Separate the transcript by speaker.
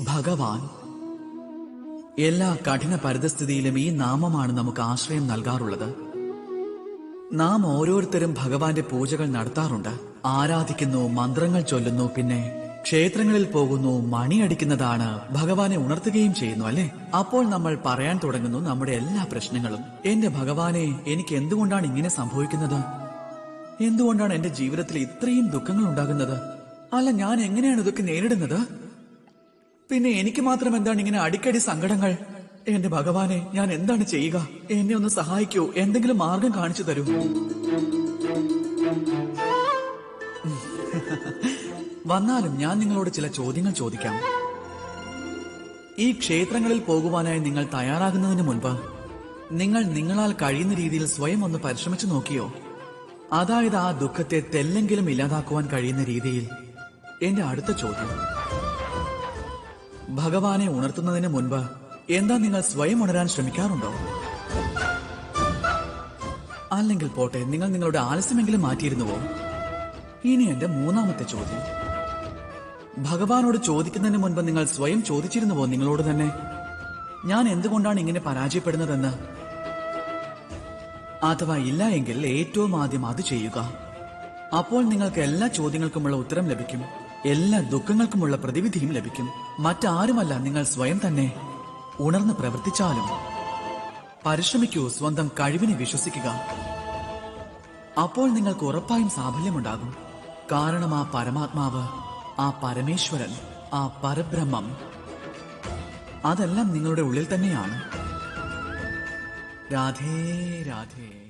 Speaker 1: ഭഗവാൻ. എല്ലാ കഠിന പരിതസ്ഥിതിയിലും ഈ നാമമാണ് നമുക്ക് ആശ്രയം നൽകാറുള്ളത്. നാം ഓരോരുത്തരും ഭഗവാന്റെ പൂജകൾ നടത്താറുണ്ട്. ആരാധിക്കുന്നു മന്ത്രങ്ങൾ ചൊല്ലുന്നു പിന്നെ ക്ഷേത്രങ്ങളിൽ പോകുന്നു മണിയടിക്കുന്നതാണ് ഭഗവാനെ ഉണർത്തുകയും ചെയ്യുന്നു അല്ലെ? അപ്പോൾ നമ്മൾ പറയാൻ തുടങ്ങുന്നു നമ്മുടെ എല്ലാ പ്രശ്നങ്ങളും. എന്റെ ഭഗവാനെ എനിക്ക് എന്തുകൊണ്ടാണ് ഇങ്ങനെ സംഭവിക്കുന്നത്? എന്തുകൊണ്ടാണ് എന്റെ ജീവിതത്തിൽ ഇത്രയും ദുഃഖങ്ങൾ ഉണ്ടാകുന്നത്? അല്ല ഞാൻ എങ്ങനെയാണ് ഇതൊക്കെ നേരിടുന്നത്? പിന്നെ എനിക്ക് മാത്രം എന്താണ് ഇങ്ങനെ അടിക്കടി സങ്കടങ്ങൾ? എന്റെ ഭഗവാനെ ഞാൻ എന്താണ് ചെയ്യുക? എന്നെ ഒന്ന് സഹായിക്കൂ. എന്തെങ്കിലും മാർഗം കാണിച്ചു തരൂ. വന്നാലും ഞാൻ നിങ്ങളോട് ചില ചോദ്യങ്ങൾ ചോദിക്കാം. ഈ ക്ഷേത്രങ്ങളിൽ പോകുവാനായി നിങ്ങൾ തയ്യാറാകുന്നതിന് മുൻപ് നിങ്ങൾ നിങ്ങളാൽ കഴിയുന്ന രീതിയിൽ സ്വയം ഒന്ന് പരിശ്രമിച്ചു നോക്കിയോ? അതായത് ആ ദുഃഖത്തെ തെല്ലെങ്കിലും ഇല്ലാതാക്കുവാൻ കഴിയുന്ന രീതിയിൽ. എന്റെ അടുത്ത ചോദ്യം. ഭഗവാനെ ഉണർത്തുന്നതിന് മുൻപ് എന്താ നിങ്ങൾ സ്വയം ഉണരാൻ ശ്രമിക്കാറുണ്ടോ? അല്ലെങ്കിൽ പോട്ടെ നിങ്ങൾ നിങ്ങളുടെ ആലസ്യമെങ്കിലും മാറ്റിയിരുന്നുവോ? ഇനി എന്റെ മൂന്നാമത്തെ ചോദ്യം. ഭഗവാനോട് ചോദിക്കുന്നതിന് മുൻപ് നിങ്ങൾ സ്വയം ചോദിച്ചിരുന്നുവോ നിങ്ങളോട് തന്നെ? ഞാൻ എന്തുകൊണ്ടാണ് ഇങ്ങനെ പരാജയപ്പെടുന്നതെന്ന്? അഥവാ ഇല്ല എങ്കിൽ ഏറ്റവും ആദ്യം അത് ചെയ്യുക. അപ്പോൾ നിങ്ങൾക്ക് എല്ലാ ചോദ്യങ്ങൾക്കുമുള്ള ഉത്തരം ലഭിക്കും. എല്ലാ ദുഃഖങ്ങൾക്കുമുള്ള പ്രതിവിധിയും ലഭിക്കും. മറ്റാരുമല്ല നിങ്ങൾ സ്വയം തന്നെ ഉണർന്ന് പ്രവർത്തിച്ചാലും. പരിശ്രമിക്കൂ സ്വന്തം കഴിവിനെ വിശ്വസിക്കുക. അപ്പോൾ നിങ്ങൾക്ക് ഉറപ്പായും സാഫല്യമുണ്ടാകും. കാരണം ആ പരമാത്മാവ് ആ പരമേശ്വരൻ ആ പരബ്രഹ്മം. അതെല്ലാം നിങ്ങളുടെ ഉള്ളിൽ തന്നെയാണ്. രാധേ രാധേ.